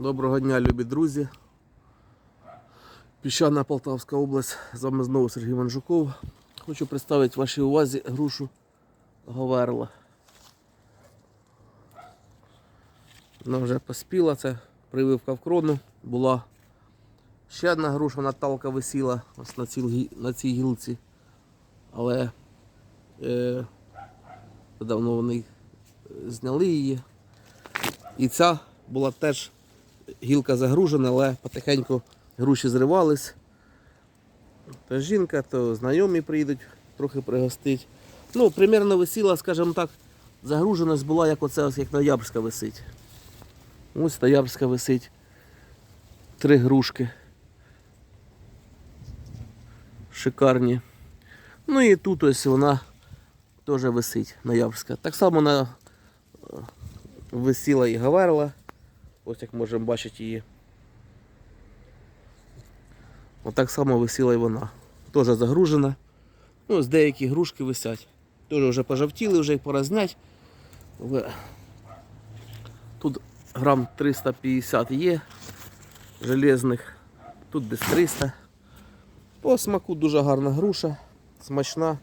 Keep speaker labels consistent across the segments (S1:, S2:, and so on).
S1: Доброго дня, любі друзі. Піщана Полтавська область. З вами знову Сергій Манжуков. Хочу представити вашій увазі грушу Говерла. Вона вже поспіла, це прививка в крону. Була ще одна груша, Наталка висіла ось на цій, на цій гілці. Але е, давно вони зняли її. І ця була теж гілка загружена, але потихеньку груші зривались. То жінка, то знайомі приїдуть трохи пригостить. Ну, примерно висіла, скажімо так, загруженість була, як оце ось як ноябрьська висить. Ось ноябрьська висить. Три грушки. Шикарні. Ну і тут ось вона теж висить ноябрьська. Так само вона е, висіла і гаверла. Ось як можемо бачити її. Отак само висіла і вона. Теж загружена. Ну, ось деякі грушки висять. Теж вже пожовтіли, вже їх пора зняти. Але Тут грам 350 є железних, тут десь 300. По смаку дуже гарна груша, смачна.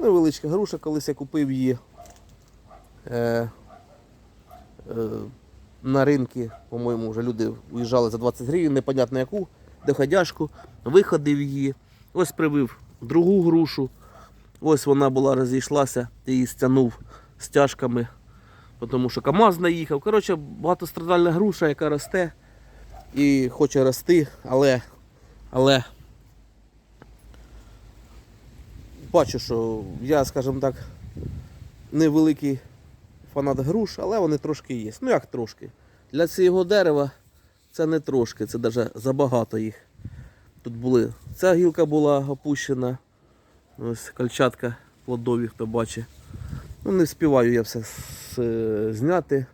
S1: Невеличка груша, колись я купив її. Е, е, на ринки, по-моєму, вже люди уїжджали за 20 гривень, непонятно яку, доходяшку, виходив її. Ось привив другу грушу. Ось вона була розійшлася, її стягнув стяжками, тому що КАМАЗ наїхав. Коротше, багатострадальна груша, яка росте і хоче рости, але, але бачу, що я, скажімо так, невеликий фанат груш, але вони трошки є. Ну як трошки? Для цього дерева це не трошки, це навіть забагато їх. Тут були. Ця гілка була опущена. Ось кольчатка плодові, хто бачить. Ну, не встигаю я все зняти.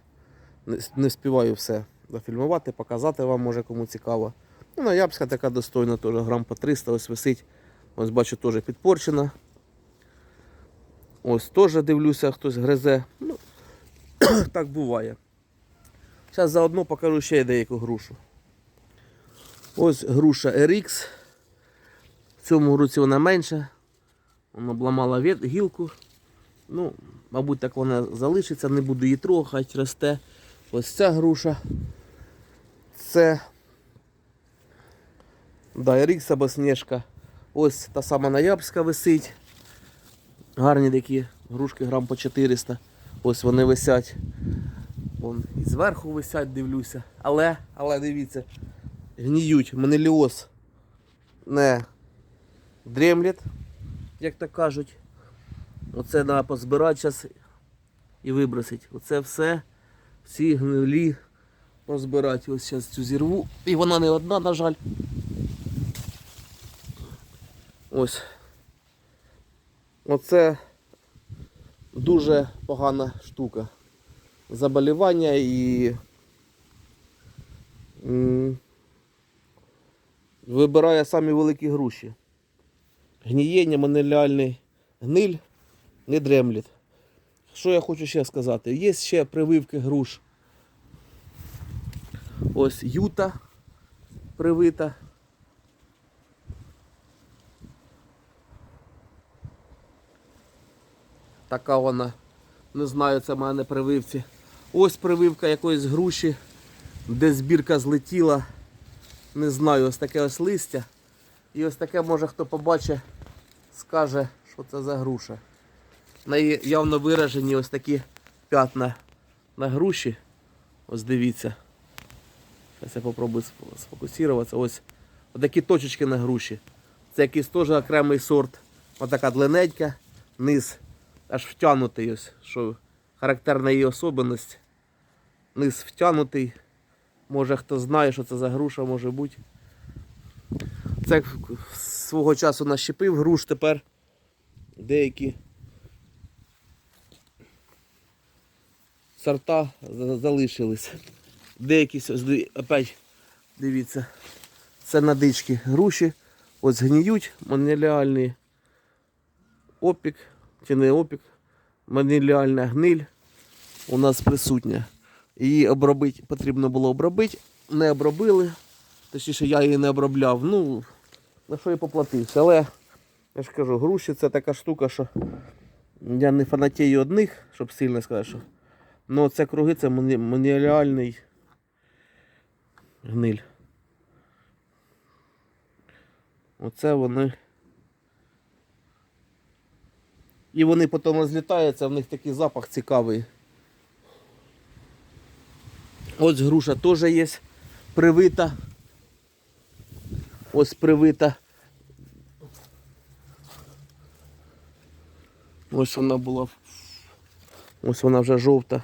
S1: Не, с- не встигаю все зафільмувати, показати вам, може кому цікаво. Ну, ноябрьська така достойна, теж грам по 300, ось висить. Ось бачу, теж підпорчена. Ось теж дивлюся, хтось гризе. Так буває. Зараз заодно покажу ще деяку грушу. Ось груша RX. В цьому році вона менша. Вона обламала гілку. Ну, мабуть, так вона залишиться, не буду її трогати, росте. Ось ця груша. Це. Да, RX або Снежка. Ось та сама ноябрьська висить. Гарні такі грушки грам по 400. Ось вони висять. Вон і зверху висять, дивлюся. Але, але дивіться, гніють, менеліоз не дремлять, як то кажуть. Оце треба позбирати зараз і вибросити. Оце все, всі гнилі позбирати. Ось зараз цю зірву. І вона не одна, на жаль. Ось. Оце дуже погана штука. Заболівання і вибирає самі великі груші. Гнієння, манеліальний гниль не дремлять. Що я хочу ще сказати? Є ще прививки груш. Ось юта привита. Така вона. Не знаю, це в мене прививці. Ось прививка якоїсь груші, де збірка злетіла. Не знаю, ось таке ось листя. І ось таке може хто побачить, скаже, що це за груша. В неї явно виражені ось такі п'ятна на груші. Ось дивіться. Зараз я попробую сфокусуватися. Ось такі точечки на груші. Це якийсь теж окремий сорт. Отака длинненька, низ аж втягнутий, ось, що характерна її особливість. Низ втягнутий. Може хто знає, що це за груша може бути. Це свого часу нащепив груш, тепер деякі сорта залишились. Деякі опять дивіться. Це надички груші. Ось гніють маніліальні опік, чи не опік, маніліальна гниль у нас присутня. Її обробити потрібно було обробити. Не обробили. Точніше, я її не обробляв. Ну, на що я поплатився. Але я ж кажу, груші це така штука, що я не фанатію одних, щоб сильно сказати, що. Ну це круги це мані- гниль. Оце вони. І вони потім розлітаються, в них такий запах цікавий. Ось груша теж є привита. Ось привита. Ось вона була. Ось вона вже жовта.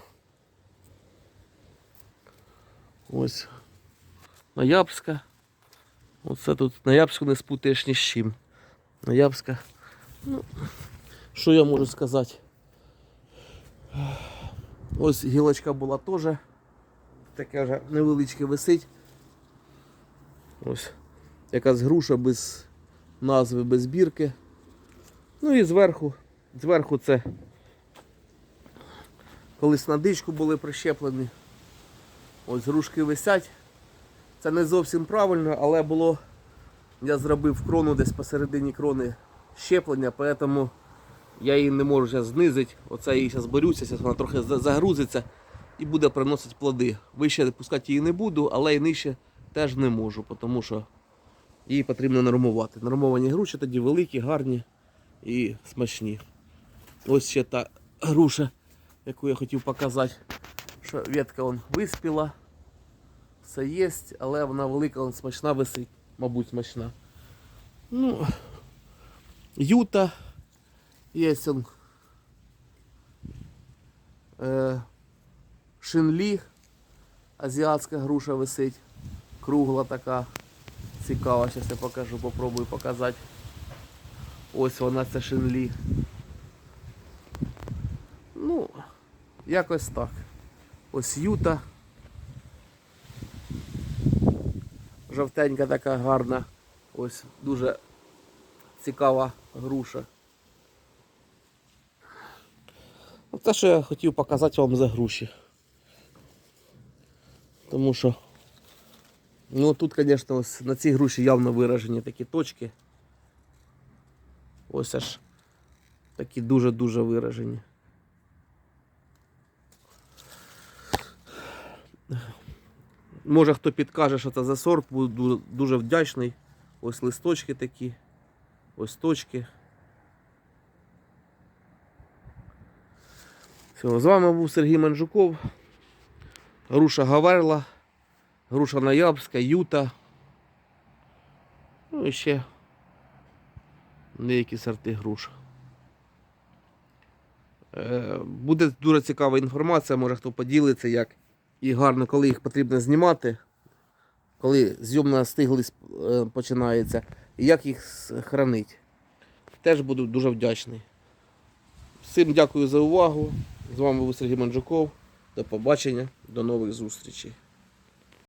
S1: Ось. Ноябрьська. Оце тут Ноябрьську не спутаєш ні з чим. Ноябрьська. Ну, що я можу сказати? Ось гілочка була теж. Таке вже невеличке висить. Ось. Якась груша без назви, без бірки. Ну і зверху. Зверху це колись на дичку були прищеплені. Ось грушки висять. Це не зовсім правильно, але було. Я зробив крону десь посередині крони щеплення, тому я її не можу зараз знизити. Оце я її зараз борюся, зараз вона трохи загрузиться і буде приносити плоди. Вище пускати її не буду, але і нижче теж не можу, тому що її потрібно нормувати. Нормовані груші тоді великі, гарні і смачні. Ось ще та груша, яку я хотів показати, що ветка вон виспіла. Все є, але вона велика, вон смачна висить, мабуть, смачна. Ну, юта є он, е, шинлі, азіатська груша висить, кругла така, цікава, зараз я покажу, попробую показати. Ось вона це шинлі. Ну, якось так. Ось юта. Жовтенька така гарна. Ось дуже цікава груша. Те, що я хотів показати вам за груші. Тому що ну тут, звісно, на цій груші явно виражені такі точки. Ось аж такі дуже-дуже виражені. Може хто підкаже, що це за сорт, буду дуже вдячний. Ось листочки такі, ось точки. Все, з вами був Сергій Манжуков. Груша Гаверла, груша Ноябрьська, Юта. Ну і ще деякі сорти груш. Е, Буде дуже цікава інформація, може хто поділиться, як і гарно, коли їх потрібно знімати, коли зйомна стиглість е, починається, і як їх хранити. Теж буду дуже вдячний. Всім дякую за увагу. З вами був Сергій Манджуков. До побачення, до нових зустрічей.